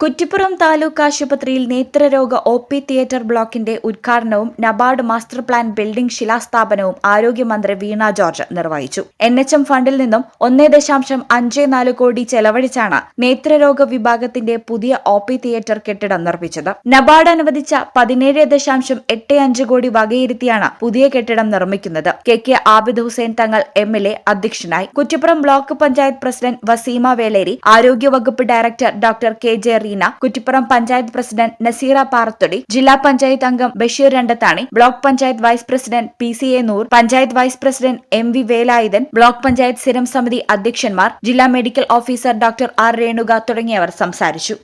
കുറ്റിപ്പുറം താലൂക്ക് ആശുപത്രിയിൽ നേത്രരോഗ O P theatre ബ്ലോക്കിന്റെ ഉദ്ഘാടനവും നബാർഡ് മാസ്റ്റർ പ്ലാൻ ബിൽഡിംഗ് ശിലാസ്ഥാപനവും ആരോഗ്യമന്ത്രി വീണ ജോർജ് നിർവഹിച്ചു. എൻ എച്ച് എം ഫണ്ടിൽ നിന്നും ഒന്നേ ദശാംശം അഞ്ച് നാല് കോടി ചെലവഴിച്ചാണ് നേത്രരോഗ വിഭാഗത്തിന്റെ പുതിയ ഒ പി തിയേറ്റർ കെട്ടിടം നിർമ്മിച്ചത്. നബാർഡ് അനുവദിച്ച പതിനേഴ് ദശാംശം എട്ട് അഞ്ച് കോടി വകയിരുത്തിയാണ് പുതിയ കെട്ടിടം നിർമ്മിക്കുന്നത്. K K Abid Hussain Thangal M L A അധ്യക്ഷനായി. കുറ്റിപ്പുറം ബ്ലോക്ക് പഞ്ചായത്ത് പ്രസിഡന്റ് വസീമ വേലേരി ആരോഗ്യവകുപ്പ് director doctor K J Reena Kuttippuram panchayat president Naseera Parathodi ജില്ലാ പഞ്ചായത്ത് അംഗം Basheer Randathani block panchayat vice president P C A Noor panchayat vice president M V Velayudhan block panchayat സ്ഥിരം സമിതി അധ്യക്ഷന്മാർ ജില്ലാ medical officer doctor R Renuka തുടങ്ങിയവർ സംസാരിച്ചു.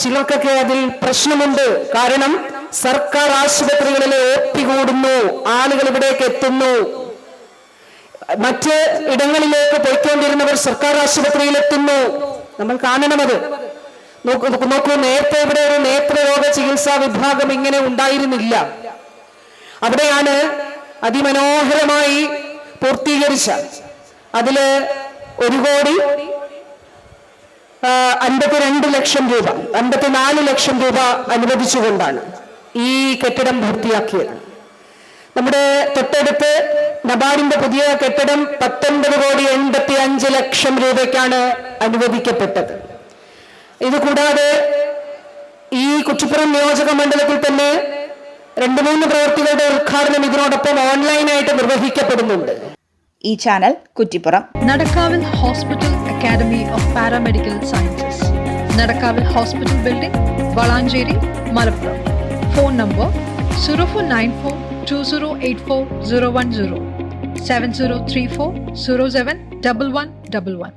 ചിലർക്കൊക്കെ അതിൽ പ്രശ്നമുണ്ട്. കാരണം സർക്കാർ ആശുപത്രികളിൽ ഒപ്പി കൂടുന്നു ആളുകൾ ഇവിടേക്ക് എത്തുന്നു. മറ്റ് ഇടങ്ങളിലേക്ക് പോയിക്കൊണ്ടിരുന്നവർ സർക്കാർ ആശുപത്രിയിൽ എത്തുന്നു. നമ്മൾ കാണണമത്. നോക്കൂ നേരത്തെ ഇവിടെ ഒരു നേത്രരോഗ ചികിത്സാ വിഭാഗം ഇങ്ങനെ ഉണ്ടായിരുന്നില്ല. അവിടെയാണ് അതിമനോഹരമായി പൂർത്തീകരിച്ച. അതിൽ ഒരു കോടി അൻപത്തിരണ്ട് ലക്ഷം രൂപ അൻപത്തിനാല് ലക്ഷം രൂപ അനുവദിച്ചുകൊണ്ടാണ് ഈ കെട്ടിടം പൂർത്തിയാക്കിയത്. നമ്മുടെ തൊട്ടടുത്ത് നബാർഡിന്റെ പുതിയ കെട്ടിടം പത്തൊൻപത് കോടി എൺപത്തി അഞ്ച് ലക്ഷം രൂപയ്ക്കാണ് അനുവദിക്കപ്പെട്ടത്. ഇത് കൂടാതെ ഈ കുറ്റിപ്പുറം നിയോജക മണ്ഡലത്തിൽ തന്നെ രണ്ട് മൂന്ന് പ്രവൃത്തികളുടെ ഉദ്ഘാടനം ഇതിനോടൊപ്പം ഓൺലൈനായിട്ട് നിർവഹിക്കപ്പെടുന്നുണ്ട്. ഈ channel Kuttippuram. നടക്കാവിൽ hospital academy of paramedical sciences. നടക്കാവിൽ hospital building Valanchery Malappuram. Phone number zero four nine four two zero eight four zero one zero. Seven zero three four zero seven double one double one.